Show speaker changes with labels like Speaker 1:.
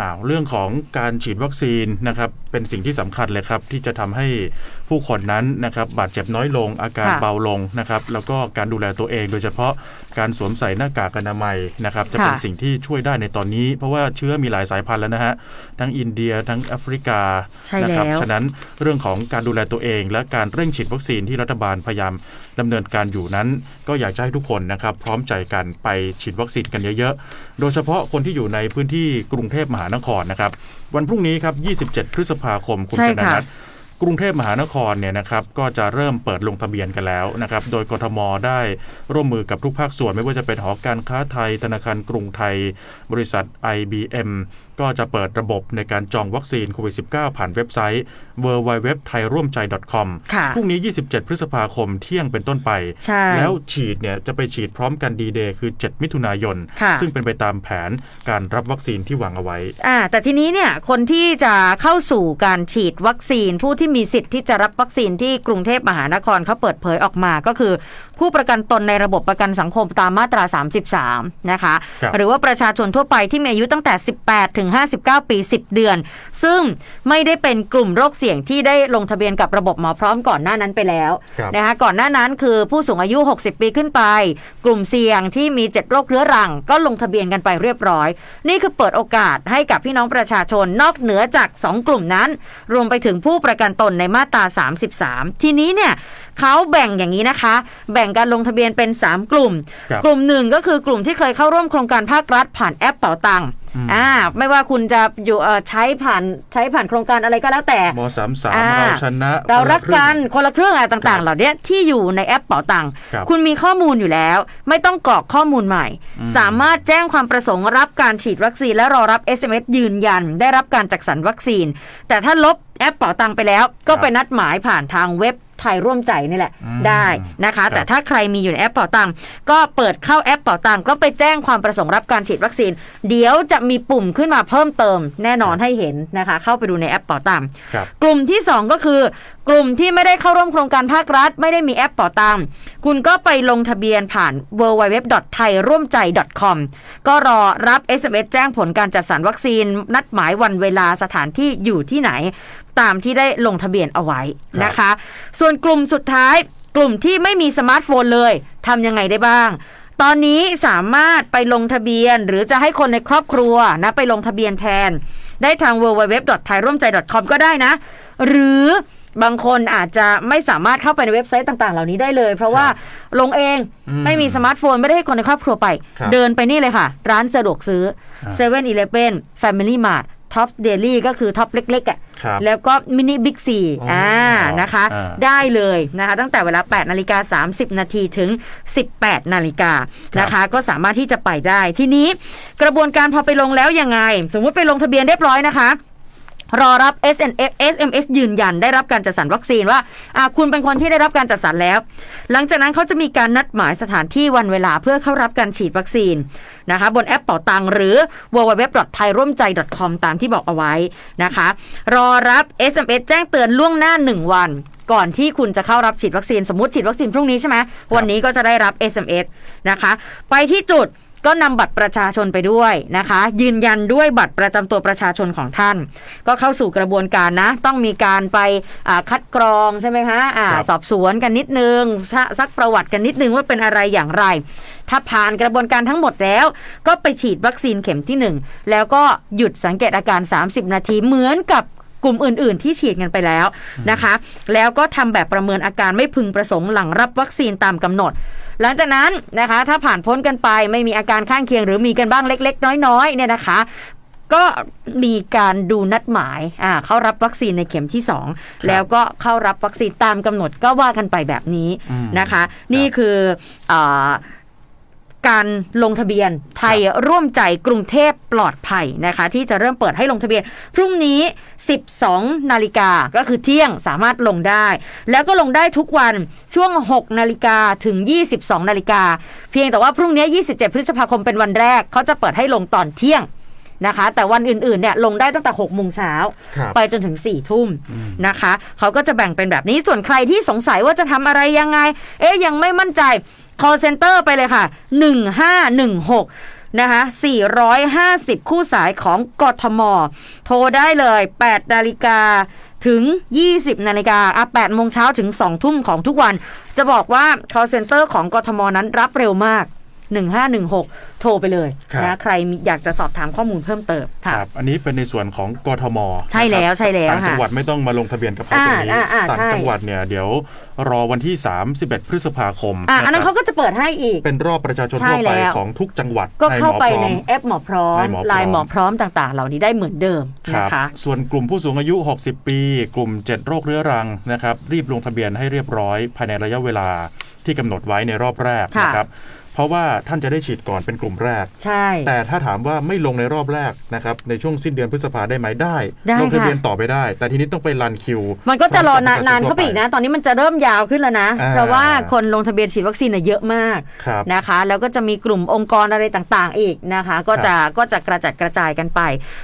Speaker 1: อ่าเรื่องของการฉีดวัคซีนนะครับเป็นสิ่งที่สำคัญเลยครับ ที่จะทำให้ผู้คนนั้นนะครับบาดเจ็บน้อยลง อาการ
Speaker 2: ค่ะ
Speaker 1: เบาลงนะครับ แล้วก็การดูแลตัวเองโดยเฉพาะการสวมใส่หน้ากากอนามัยนะครับ จะเป็น
Speaker 2: ค่ะ
Speaker 1: สิ่งที่ช่วยได้ในตอนนี้ เพราะว่าเชื้อมีหลายสายพันธุ์แล้วนะฮะทั้งอินเดียทั้งแอฟริกา
Speaker 2: ใช่
Speaker 1: นะครั
Speaker 2: แล้ว
Speaker 1: ฉะนั้นเรื่องของการดูแลตัวเอง และการเร่งฉีดวัคซีนที่รัฐบาลพยายามดำเนินการอยู่นั้น ก็อยากจะให้ทุกคนนะครับ พร้อมใจกันไปฉีดวัคซีนกันเยอะๆ โดยเฉพาะคนที่อยู่ในพื้นที่กรุงเทพมหานครนะครับ วันพรุ่งนี้ครับ 27 พฤษภาคมคุณ
Speaker 2: ใช่
Speaker 1: กน
Speaker 2: ค่ะ
Speaker 1: นัทกรุงเทพมหานครเนี่ยนะครับก็จะเริ่มเปิดลงทะเบียนกันแล้วนะครับ โดยกทมได้ร่วมมือกับทุกภาคส่วน ไม่ว่าจะเป็นหอการค้าไทย ธนาคารกรุงไทย บริษัท IBM ก็จะเปิดระบบในการจองวัคซีนโควิด -19 ผ่านเว็บไซต์ www thai ร่วมใจ .com
Speaker 2: ค่ะ
Speaker 1: พรุ่งนี้ 27 พฤษภาคมเที่ยงเป็นต้นไป
Speaker 2: ใช่
Speaker 1: แล้วฉีดเนี่ยจะไปฉีดพร้อมกันดีเดย์คือ 7 มิถุนายน
Speaker 2: ค่ะ
Speaker 1: ซึ่งเป็นไปตามแผนการรับวัคซีนที่วางเอาไว้
Speaker 2: อ่าแต่ทีนี้เนี่ยคนที่จะเข้าสู่การฉีดวัคซีน ผู้ที่มีสิทธิ์ที่จะรับวัคซีนที่กรุงเทพมหานครเขาเปิดเผยออกมาก็คือ ผู้ประกันตนในระบบประกันสังคมตามมาตรา 33 นะคะ
Speaker 1: ครับ
Speaker 2: หรือว่าประชาชนทั่วไปที่มีอายุตั้งแต่ 18 ถึง59 ปี 10 เดือน ซึ่งไม่ได้เป็นกลุ่มโรคเสี่ยงที่ได้ลงทะเบียนกับระบบหมอพร้อมก่อนหน้านั้นไปแล้ว
Speaker 1: ครับ
Speaker 2: นะคะก่อนหน้านั้นคือผู้สูงอายุ 60 ปีขึ้นไป กลุ่มเสี่ยงที่มี 7 โรคเรื้อรัง ก็ลงทะเบียนกันไปเรียบร้อย นี่คือเปิดโอกาสให้กับพี่น้องประชาชนนอกเหนือจาก 2 กลุ่มนั้น รวมไปถึงผู้ประกันตนในมาตรา 33 ทีนี้เนี่ยเขาแบ่งอย่างนี้นะคะ แบ่งการลงทะเบียนเป็น 3 กลุ่ม
Speaker 1: ครับ
Speaker 2: กลุ่มหนึ่งก็คือกลุ่มที่เคยเข้าร่วมโครงการภาครัฐผ่านแอปเป๋าตังค์
Speaker 1: อืม
Speaker 2: อ่าไม่ว่าคุณจะอยู่เอ่อใช้ผ่านใช้ผ่านโครงการอะไรก็แล้วแต่
Speaker 1: มสามสาม
Speaker 2: อ่า
Speaker 1: เราชนะ
Speaker 2: เรารัก
Speaker 1: คนละค
Speaker 2: กัน
Speaker 1: รึ่ง
Speaker 2: คนละเครื่องอะไรต่าง
Speaker 1: ครั
Speaker 2: ๆ
Speaker 1: บ
Speaker 2: เหล่านี้ที่อยู่ในแอปเป๋าตังค์
Speaker 1: ครับ
Speaker 2: คุณมีข้อมูลอยู่แล้ว ไม่ต้องกรอกข้อมูลใหม่
Speaker 1: อืม
Speaker 2: สามารถแจ้งความประสงค์รับการฉีดวัคซีน และรอรับ SMS ยืนยัน ได้รับการจัดสรรวัคซีน แต่ถ้าลบแอปเป๋าตังค์ไปแล้ว ก็ไปนัดหมายผ่านทางเว็บ ไทยร่วมใจนี่แหละ
Speaker 1: อืม
Speaker 2: ได้นะคะ
Speaker 1: ครับ
Speaker 2: แต่ถ้าใครมีอยู่ในแอปเป๋าตังค์ก็เปิดเข้าแอปเป๋าตังค์ก็ไปแจ้งความประสงค์รับการฉีดวัคซีน เดี๋ยวจะมีปุ่มขึ้นมาเพิ่มเติม แน่นอนให้เห็นนะคะ เข้าไปดูในแอปเป๋าตังค์
Speaker 1: ครับ
Speaker 2: กลุ่มที่ 2 ก็คือ กลุ่มที่ไม่ได้เข้าร่วมโครงการภาครัฐ ไม่ได้มีแอปเป่อตังคุณก็ไปลงทะเบียนผ่าน w w w t h a i r o a m j a i com ก็รอรับ SMS แจ้งผลการจัดสรรวัคซีน นัดหมายวันเวลาสถานที่อยู่ที่ไหน ตามที่ได้ลงทะเบียนเอาไว้นะคะ ส่วนกลุ่มสุดท้าย กลุ่มที่ไม่มีสมาร์ทโฟนเลยทำยังไงได้บ้างตอนนี้สามารถไปลงทะเบียนหรือจะให้คนในครอบครัวนะไปลงทะเบียนแทน ได้ทาง w w w t h a i r o a m j a i com ก็ได้นะ หรือ บางคนอาจจะไม่สามารถเข้าไปในเว็บไซต์ต่าง ๆ เหล่านี้ได้เลย เพราะว่าลงเอง
Speaker 1: อืม
Speaker 2: ไม่มีสมาร์ทโฟนไม่ได้ให้คนในครอบครัวไป
Speaker 1: ครับ
Speaker 2: เดินไปนี่เลยค่ะ ร้านสะดวกซื้อ
Speaker 1: อ่า
Speaker 2: 7 e เ e ่ e อ Family Mart Top Daily ก็คือท็อปเล็กๆอะ
Speaker 1: ครับ
Speaker 2: แล้วก็มินิบิ๊กซี
Speaker 1: อ๋ออ่
Speaker 2: อ่านะคะ
Speaker 1: อ่า
Speaker 2: ได้เลยนะคะ ตั้งแต่เวลา 8 นาฬิกา 30 นาทีถึง 18 นาฬิกานะคะ ก็สามารถที่จะไปได้ ทีนี้กระบวนการพอไปลงแล้วยังไง สมมุติไปลงทะเบียนเรียบร้อยนะคะ รอรับ SNF SMS ยืนยันได้รับการจัดสรรวัคซีนว่าอ่าคุณเป็นคนที่ได้รับการจัดสรรแล้ว หลังจากนั้นเขาจะมีการนัดหมายสถานที่วันเวลาเพื่อเข้ารับการฉีดวัคซีนนะคะบนแอปเป่าตังหรือ www.thairoamjai.com ตามที่บอกเอาไว้นะคะ รอรับ SMS แจ้งเตือนล่วงหน้า 1 วัน ก่อนที่คุณจะเข้ารับฉีดวัคซีนสมมติฉีดวัคซีนพรุ่งนี้ใช่ไหมวันนี้ก็จะได้รับ SMS นะคะ ไปที่จุด ก็นำบัตรประชาชนไปด้วยนะคะ ยืนยันด้วยบัตรประจำตัวประชาชนของท่าน ก็เข้าสู่กระบวนการนะ ต้องมีการไปอ่าคัดกรองใช่ไหมคะอ่า
Speaker 1: ครับ
Speaker 2: สอบสวนกันนิดนึงถ้าซักประวัติกันนิดนึงว่าเป็นอะไรอย่างไร ถ้าผ่านกระบวนการทั้งหมดแล้ว ก็ไปฉีดวัคซีนเข็มที่ 1 แล้วก็หยุดสังเกตอาการ 30 นาทีเหมือนกับ กลุ่มอื่น ๆ ที่ฉีดกันไปแล้วนะคะ แล้วก็ทำแบบประเมินอาการไม่พึงประสงค์หลังรับวัคซีนตามกำหนด หลังจากนั้นนะคะถ้าผ่านพ้นกันไปไม่มีอาการข้างเคียง หรือมีกันบ้างเล็ก ๆ น้อยๆเนี่ยนะคะก็มีการดูนัดหมายอ่าเข้ารับวัคซีนในเข็มที่ 2 แล้วก็เข้ารับวัคซีนตามกำหนดก็ว่ากันไปแบบนี้
Speaker 1: อืม
Speaker 2: นะคะ นี่คืออา การลงทะเบียนไทยร่วมใจกรุงเทพปลอดภัยนะคะ ที่จะเริ่มเปิดให้ลงทะเบียน พรุ่งนี้ 12 นาฬิกาก็คือเที่ยงสามารถลงได้ แล้วก็ลงได้ทุกวันช่วง 6 นาฬิกาถึง 22 นาฬิกา เพียงแต่ว่าพรุ่งนี้ 27 พฤษภาคมเป็นวันแรก เขาจะเปิดให้ลงตอนเที่ยงนะคะ แต่วันอื่นๆเนี่ยลงได้ตั้งแต่6โมงเช้า
Speaker 1: ครับ
Speaker 2: ไปจนถึง4ี่ทุ่มนะคะ เขาก็จะแบ่งเป็นแบบนี้ส่วนใครที่สงสัยว่าจะทำอะไรยังไง เอ๊ยยังไม่มั่นใจ call center ไปเลยค่ะ 1516 นะคะ 450 คู่สายของกทม โทรได้เลย 8 นาฬิกาถึง 20 นาฬิกาอะ8โมงเช้าถึง 2 ทุ่มของทุกวัน จะบอกว่า call center ของกทมนั้นรับเร็วมาก 1516 โทรไปเลย
Speaker 1: ครับ
Speaker 2: นะใครมีอยากจะสอบถามข้อมูลเพิ่มเติม
Speaker 1: ค
Speaker 2: ค่ะ
Speaker 1: รับอันนี้เป็นในส่วนของกทม
Speaker 2: ใช่แล้ว
Speaker 1: นะครับ
Speaker 2: ใช่แล้ว
Speaker 1: ต่างจัง
Speaker 2: ค่ะ
Speaker 1: หวัดไม่ต้องมาลงทะเบียนกับเขาตรงนี้
Speaker 2: อ่าอ่าอ่า
Speaker 1: ต่าง
Speaker 2: ใช่
Speaker 1: จังหวัดเนี่ยเดี๋ยวรอวันที่ 31 พฤษภาคม
Speaker 2: อะอันนั้ะน
Speaker 1: ครับ
Speaker 2: เขาก็จะเปิดให้อีก
Speaker 1: เป็นรอบประชาชน
Speaker 2: ใช่
Speaker 1: ทั่วไป
Speaker 2: แล้ว
Speaker 1: ของทุกจังหวัด
Speaker 2: ก็เข้าไป
Speaker 1: หมอพร้
Speaker 2: ใน
Speaker 1: อม
Speaker 2: แอปหมอพร้อม
Speaker 1: ในหมอพร้อม
Speaker 2: ไลน์หมอพร้อมต่างๆ เหล่านี้ได้เหมือนเดิม
Speaker 1: ครั
Speaker 2: นะ
Speaker 1: บ
Speaker 2: คะ
Speaker 1: ส่วนกลุ่มผู้สูงอายุ 60 ปี กลุ่ม 7 โรคเรื้อรังนะครับรีบลงทะเบียนให้เรียบร้อยภายในระยะเวลาที่กำหนดไว้ในรอบแรก
Speaker 2: ค่ะ
Speaker 1: นะครับ เพราะว่าท่านจะได้ฉีดก่อนเป็นกลุ่มแรก
Speaker 2: ใช่
Speaker 1: แต่ถ้าถามว่าไม่ลงในรอบแรกนะครับในช่วงสิ้นเดือนพฤษภาได้ไหมได้
Speaker 2: ได้
Speaker 1: ลงทะเบียน
Speaker 2: ค่ะ
Speaker 1: ต่อไปได้ แต่ทีนี้ต้องไปรันคิว
Speaker 2: มันก็จะรอ
Speaker 1: พม
Speaker 2: นา
Speaker 1: บ
Speaker 2: นนาน
Speaker 1: ประชช
Speaker 2: เข้าไปอีก
Speaker 1: ทั่ว
Speaker 2: นะ ตอนนี้มันจะเริ่มยาวขึ้นแล้วนะ
Speaker 1: อ่า
Speaker 2: เพราะว่าคนลงทะเบียนฉีดวัคซีนน่ะเยอะมาก
Speaker 1: ครับ
Speaker 2: นะคะ แล้วก็จะมีกลุ่มองค์กรอะไรต่างๆ อีกนะคะ ก็จะก็จะกระจัดกระจายกันไป